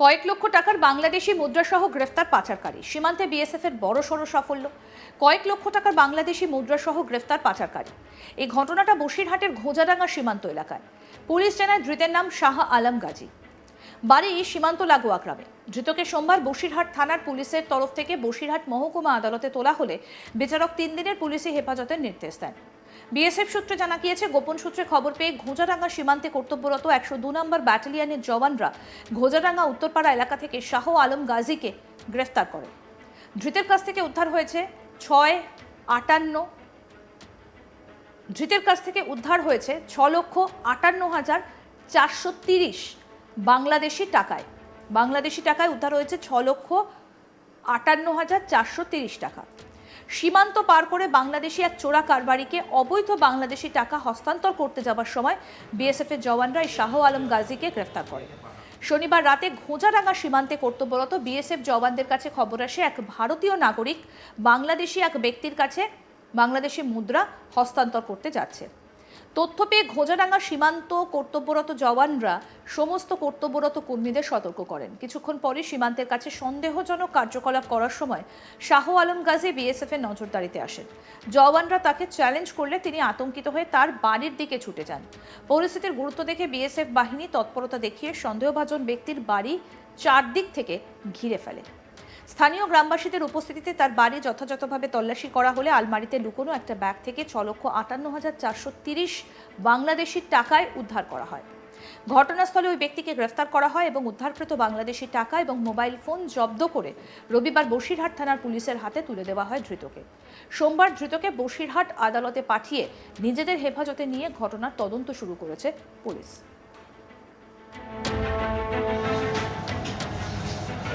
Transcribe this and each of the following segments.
কয়েক লক্ষ টাকার বাংলাদেশি মুদ্রাসহ গ্রেফতার পাচারকারী। সীমান্তে বিএসএফ এর বড় সড় সাফল্য। কয়েক লক্ষ টাকার বাংলাদেশি মুদ্রাসহ গ্রেফতার পাচারকারী। এই ঘটনাটা বসিরহাটের ঘোজাডাঙ্গা সীমান্ত এলাকায়। পুলিশ জানায় ধৃতের নাম শাহ আলম গাজী। বাড়ি সীমান্ত লাগোয়া গ্রামে। ধৃতকে সোমবার বসিরহাট থানার পুলিশের তরফ থেকে বসিরহাট মহকুমা আদালতে তোলা হলে বিচারক তিন দিনের পুলিশি হেফাজতের নির্দেশ দেন। বিএসএফ সূত্রে জানা গিয়েছে, গোপন সূত্রে খবর পেয়ে ঘোজাডাঙ্গা সীমান্তে কর্তব্যরত একশো দু নম্বর ব্যাটালিয়নের জওয়ানরা ঘোজাডাঙ্গা উত্তরপাড়া এলাকা থেকে শাহ আলম গাজীকে গ্রেফতার করে। ধৃতের কাছ থেকে উদ্ধার হয়েছে ছয় আটান্ন ধৃতের কাছ থেকে উদ্ধার হয়েছে ছ লক্ষ আটান্ন হাজার চারশো তিরিশ বাংলাদেশি টাকায়। বাংলাদেশি টাকায় উদ্ধার হয়েছে ছ লক্ষ আটান্ন হাজার চারশো তিরিশ টাকা। সীমান্ত পার করে বাংলাদেশি এক চোরা কারবারিকে অবৈধ বাংলাদেশি টাকা হস্তান্তর করতে যাবার সময় বিএসএফ এর জওয়ানরা শাহ আলম গাজীকে গ্রেফতার করে। শনিবার রাতে ঘোজাডাঙ্গা সীমান্তে কর্তব্যরত বিএসএফ জওয়ানদের কাছে খবর আসে এক ভারতীয় নাগরিক বাংলাদেশি এক ব্যক্তির কাছে বাংলাদেশি মুদ্রা হস্তান্তর করতে যাচ্ছে। তথ্য পেয়ে ঘোজাডাঙ্গা সীমান্ত কর্তব্যরত জওয়ানরা সমস্ত কর্তব্যরত কর্মীদের সতর্ক করেন। কিছুক্ষণ পরে সীমান্তের কাছে সন্দেহজনক কার্যকলাপ করার সময় শাহ আলম গাজী বিএসএফ এর নজরদারিতে আসেন। জওয়ানরা তাকে চ্যালেঞ্জ করলে তিনি আতঙ্কিত হয়ে তার বাড়ির দিকে ছুটে যান। পরিস্থিতির গুরুত্ব দেখে বিএসএফ বাহিনী তৎপরতা দেখিয়ে সন্দেহভাজন ব্যক্তির বাড়ি চারদিক থেকে ঘিরে ফেলে। স্থানীয় গ্রামবাসীদের উপস্থিতিতে তার বাড়ি যথাযথভাবে তল্লাশি করা হলে আলমারিতে লুকোনো একটা ব্যাগ থেকে ছ লক্ষ আটান্ন হাজার চারশো তিরিশ বাংলাদেশি টাকায় উদ্ধার করা হয়। ঘটনাস্থলে ওই ব্যক্তিকে গ্রেফতার করা হয় এবং উদ্ধারকৃত বাংলাদেশি টাকা এবং মোবাইল ফোন জব্দ করে রবিবার বসিরহাট থানার পুলিশের হাতে তুলে দেওয়া হয় ধৃতকে। সোমবার ধৃতকে বসিরহাট আদালতে পাঠিয়ে নিজেদের হেফাজতে নিয়ে ঘটনার তদন্ত শুরু করেছে পুলিশ।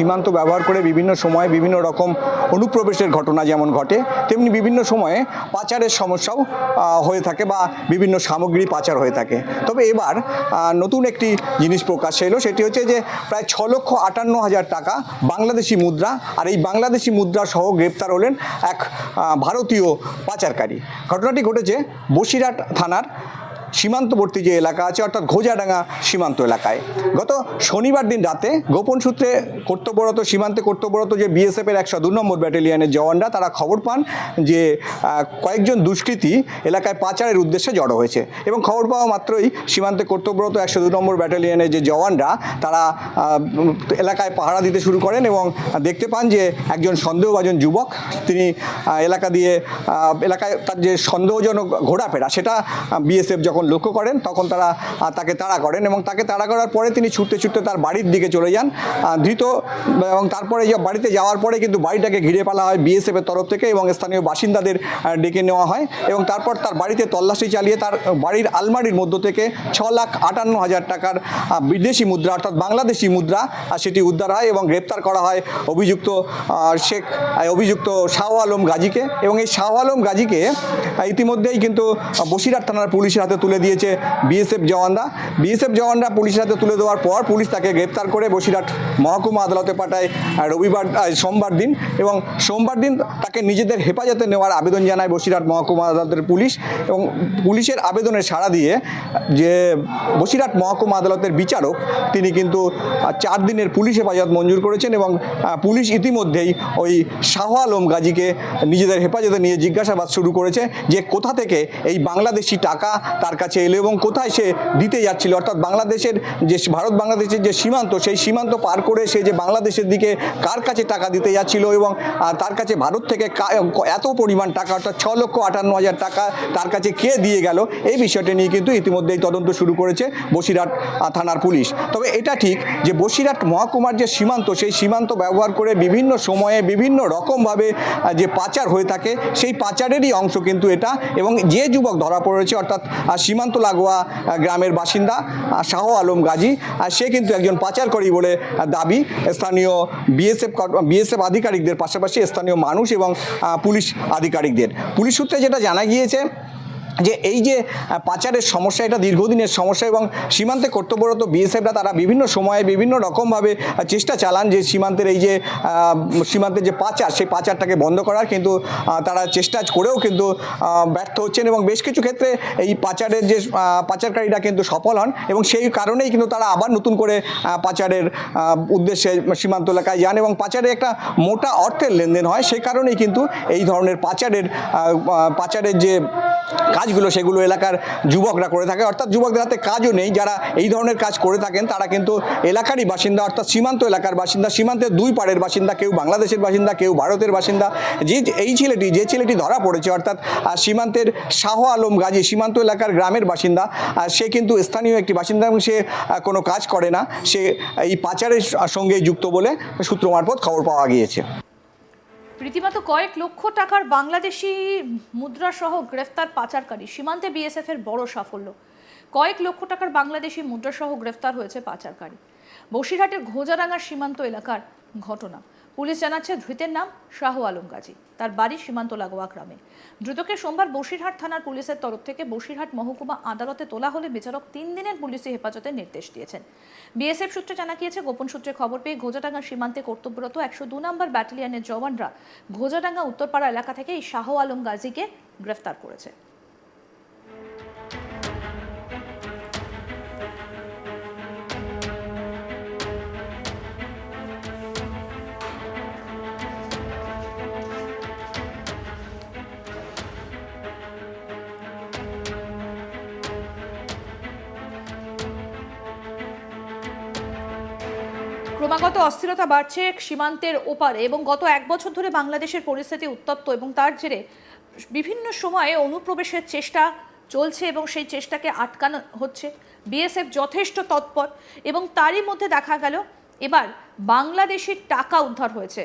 সীমান্ত ব্যবহার করে বিভিন্ন সময়ে বিভিন্ন রকম অনুপ্রবেশের ঘটনা যেমন ঘটে, তেমনি বিভিন্ন সময়ে পাচারের সমস্যাও হয়ে থাকে বা বিভিন্ন সামগ্রী পাচার হয়ে থাকে। তবে এবার নতুন একটি জিনিস প্রকাশ এলো, সেটি হচ্ছে যে প্রায় ছ লক্ষ আটান্ন হাজার টাকা বাংলাদেশি মুদ্রা আর এই বাংলাদেশি মুদ্রা সহ গ্রেপ্তার হলেন এক ভারতীয় পাচারকারী। ঘটনাটি ঘটেছে বসিরহাট থানার সীমান্তবর্তী যে এলাকা আছে, অর্থাৎ ঘোজাডাঙ্গা সীমান্ত এলাকায়। গত শনিবার দিন রাতে গোপন সূত্রে কর্তব্যরত, সীমান্তে কর্তব্যরত যে বিএসএফের একশো দু নম্বর ব্যাটালিয়নের জওয়ানরা, তারা খবর পান যে কয়েকজন দুষ্কৃতী এলাকায় পাচারের উদ্দেশ্যে জড়ো হয়েছে। এবং খবর পাওয়া মাত্রই সীমান্তে কর্তব্যরত একশো দু নম্বর ব্যাটালিয়নের যে জওয়ানরা, তারা এলাকায় পাহারা দিতে শুরু করেন এবং দেখতে পান যে, একজন সন্দেহভাজন যুবক, তিনি এলাকা দিয়ে এলাকায় তার যে সন্দেহজনক ঘোরাফেরা, সেটা বিএসএফ যখন লক্ষ্য করেন, তখন তারা তাকে তাড়া করেন এবং তাকে তাড়া করার পরে তিনি ছুটতে ছুটতে তার বাড়ির দিকে চলে যান। ধৃত, এবং তারপরে বাড়িতে যাওয়ার পরে কিন্তু বাড়িটাকে ঘিরে ফেলা হয় বিএসএফের তরফ থেকে এবং স্থানীয় বাসিন্দাদের ডেকে নেওয়া হয় এবং তারপর তার বাড়িতে তল্লাশি চালিয়ে তার বাড়ির আলমারির মধ্য থেকে ছ লাখ আটান্ন হাজার টাকার বিদেশি মুদ্রা অর্থাৎ বাংলাদেশি মুদ্রা সেটি উদ্ধার হয় এবং গ্রেপ্তার করা হয় অভিযুক্ত শেখ অভিযুক্ত শাহ আলম গাজীকে এবং এই শাহ আলম গাজীকে ইতিমধ্যেই কিন্তু বসিরহাট থানার পুলিশের হাতে তুলে দিয়েছে বিএসএফ জওয়ানরা। বিএসএফ জওয়ানরা পুলিশের হাতে তুলে দেওয়ার পর পুলিশ তাকে গ্রেপ্তার করে বসিরহাট মহকুমা আদালতে পাঠায় রবিবার সোমবার দিন এবং সোমবার দিন তাকে নিজেদের হেফাজতে নেওয়ার আবেদন জানায় বসিরহাট মহকুমা আদালতের পুলিশ এবং পুলিশের আবেদনের সাড়া দিয়ে যে বসিরহাট মহকুমা আদালতের বিচারক তিনি কিন্তু চার দিনের পুলিশ হেফাজত মঞ্জুর করেছেন এবং পুলিশ ইতিমধ্যেই ওই শাহ আলম গাজীকে নিজেদের হেফাজতে নিয়ে জিজ্ঞাসাবাদ শুরু করেছে যে কোথা থেকে এই বাংলাদেশি টাকা তার কাছে এলো এবং কোথায় সে দিতে যাচ্ছিল? অর্থাৎ বাংলাদেশের যে ভারত বাংলাদেশের যে সীমান্ত, সেই সীমান্ত পার করে সে যে বাংলাদেশের দিকে কার কাছে টাকা দিতে যাচ্ছিল এবং তার কাছে ভারত থেকে এত পরিমাণ টাকা, অর্থাৎ ছ লক্ষ আটান্ন হাজার টাকা তার কাছে কে দিয়ে গেল? এই বিষয়টি নিয়ে কিন্তু ইতিমধ্যেই তদন্ত শুরু করেছে বসিরহাট থানার পুলিশ। তবে এটা ঠিক যে বসিরহাট মহকুমার যে সীমান্ত, সেই সীমান্ত ব্যবহার করে বিভিন্ন সময়ে বিভিন্ন রকমভাবে যে পাচার হয়ে থাকে, সেই পাচারেরই অংশ কিন্তু এটা এবং যে যুবক ধরা পড়েছে, অর্থাৎ সীমান্ত লাগোয়া গ্রামের বাসিন্দা শাহ আলম গাজী আর সে কিন্তু একজন পাচারকারী বলে দাবি। স্থানীয় বিএসএফ বিএসএফ আধিকারিকদের পাশাপাশি স্থানীয় মানুষ এবং পুলিশ আধিকারিকদের। পুলিশ সূত্রে যেটা জানা গিয়েছে যে এই যে পাচারের সমস্যা, এটা দীর্ঘদিনের সমস্যা এবং সীমান্তে কর্তব্যরত বিএসএফরা তারা বিভিন্ন সময়ে বিভিন্ন রকমভাবে চেষ্টা চালান যে সীমান্তের এই যে সীমান্তের যে পাচার, সেই পাচারটাকে বন্ধ করার কিন্তু তারা চেষ্টা করেও কিন্তু ব্যর্থ হচ্ছেন এবং বেশ কিছু ক্ষেত্রে এই পাচারের যে পাচারকারীরা কিন্তু সফল হন এবং সেই কারণেই কিন্তু তারা আবার নতুন করে পাচারের উদ্দেশ্যে সীমান্ত এলাকায় যান এবং পাচারে একটা মোটা অর্থের লেনদেন হয়। সেই কারণেই কিন্তু এই ধরনের পাচারের পাচারের যে কাজগুলো সেগুলো এলাকার যুবকরা করে থাকে। অর্থাৎ যুবকদের হাতে কাজও নেই। যারা এই ধরনের কাজ করে থাকেন, তারা কিন্তু এলাকারই বাসিন্দা, অর্থাৎ সীমান্ত এলাকার বাসিন্দা, সীমান্তের দুই পাড়ের বাসিন্দা, কেউ বাংলাদেশের বাসিন্দা, কেউ ভারতের বাসিন্দা। যে এই ছেলেটি, যে ছেলেটি ধরা পড়েছে, অর্থাৎ সীমান্তের শাহ আলম গাজী, সীমান্ত এলাকার গ্রামের বাসিন্দা সে কিন্তু স্থানীয় একটি বাসিন্দা এবং সে কোনো কাজ করে না। সে এই পাচারের সঙ্গে যুক্ত বলে সূত্র মারফত খবর পাওয়া গিয়েছে। রীতিমতো কয়েক লক্ষ টাকার বাংলাদেশি মুদ্রাসহ গ্রেফতার পাচারকারী। সীমান্তে বিএসএফ এর বড় সাফল্য। কয়েক লক্ষ টাকার বাংলাদেশি মুদ্রাসহ গ্রেফতার হয়েছে পাচারকারী। বসিরহাটের ঘোজারাঙ্গা সীমান্ত এলাকার ঘটনা। পুলিশ জানাচ্ছে ধৃতের নাম শাহ আলম গাজী। তার বাড়ি সীমান্ত লাগোয়া গ্রামে। ধৃতকে সোমবার বসিরহাট থানার পুলিশের তরফ থেকে বসিরহাট মহকুমা আদালতে তোলা হলে বিচারক তিন দিনের পুলিশি হেফাজতের নির্দেশ দিয়েছেন। বিএসএফ সূত্রে জানা গিয়েছে, গোপন সূত্রে খবর পেয়ে ঘোজাডাঙ্গা সীমান্তে কর্তব্যরত একশো দু নম্বর ব্যাটালিয়নের জওয়ানরা ঘোজাডাঙ্গা উত্তরপাড়া এলাকা থেকে এই শাহ আলম গাজীকে গ্রেফতার করেছে। ক্রমাগত অস্থিরতা বাড়ছে সীমান্তের ওপারে এবং গত এক বছর ধরে বাংলাদেশের পরিস্থিতি উত্তপ্ত এবং তার জেরে বিভিন্ন সময়ে অনুপ্রবেশের চেষ্টা চলছে এবং সেই চেষ্টাকে আটকানো হচ্ছে। বিএসএফ যথেষ্ট তৎপর এবং তারই মধ্যে দেখা গেল, এবার বাংলাদেশের টাকা উদ্ধার হয়েছে।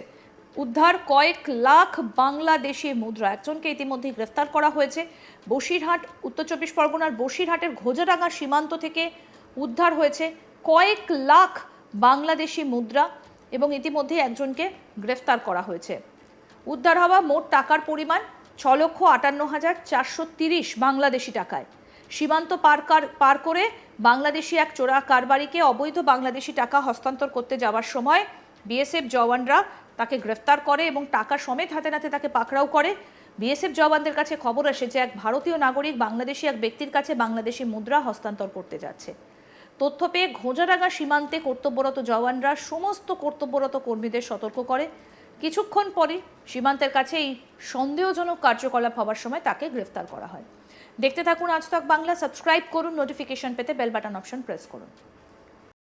উদ্ধার কয়েক লাখ বাংলাদেশি মুদ্রা। একজনকে ইতিমধ্যেই গ্রেফতার করা হয়েছে। বসিরহাট, উত্তর চব্বিশ পরগনার বসিরহাটের ঘোজাডাঙ্গা সীমান্ত থেকে উদ্ধার হয়েছে কয়েক লাখ বাংলাদেশি মুদ্রা এবং ইতিমধ্যে একজনকে গ্রেফতার করা হয়েছে। উদ্ধার হওয়া মোট টাকার পরিমাণ ছ লক্ষ আটান্ন হাজার চারশো তিরিশ বাংলাদেশি টাকায়। সীমান্ত পার পার করে বাংলাদেশি এক চোরা কারবারিকে অবৈধ বাংলাদেশি টাকা হস্তান্তর করতে যাওয়ার সময় বিএসএফ জওয়ানরা তাকে গ্রেফতার করে এবং টাকা সমেত হাতে নাতে তাকে পাকড়াও করে। বিএসএফ জওয়ানদের কাছে খবর আসে যে এক ভারতীয় নাগরিক বাংলাদেশি এক ব্যক্তির কাছে বাংলাদেশি মুদ্রা হস্তান্তর করতে যাচ্ছে। তথ্য পেয়ে ঘোজারাগা সীমান্তে কর্তব্যরত জওয়ানরা সমস্ত কর্তব্যরত কর্মীদের সতর্ক করে। কিছুক্ষণ পরে সীমান্তের কাছে এই সন্দেহজনক কার্যকলাপ হওয়ার সময় তাকে গ্রেফতার করা হয়। দেখতে থাকুন আজ তক বাংলা, সাবস্ক্রাইব করুন, নোটিফিকেশন পেতে বেল বাটন অপশন প্রেস করুন।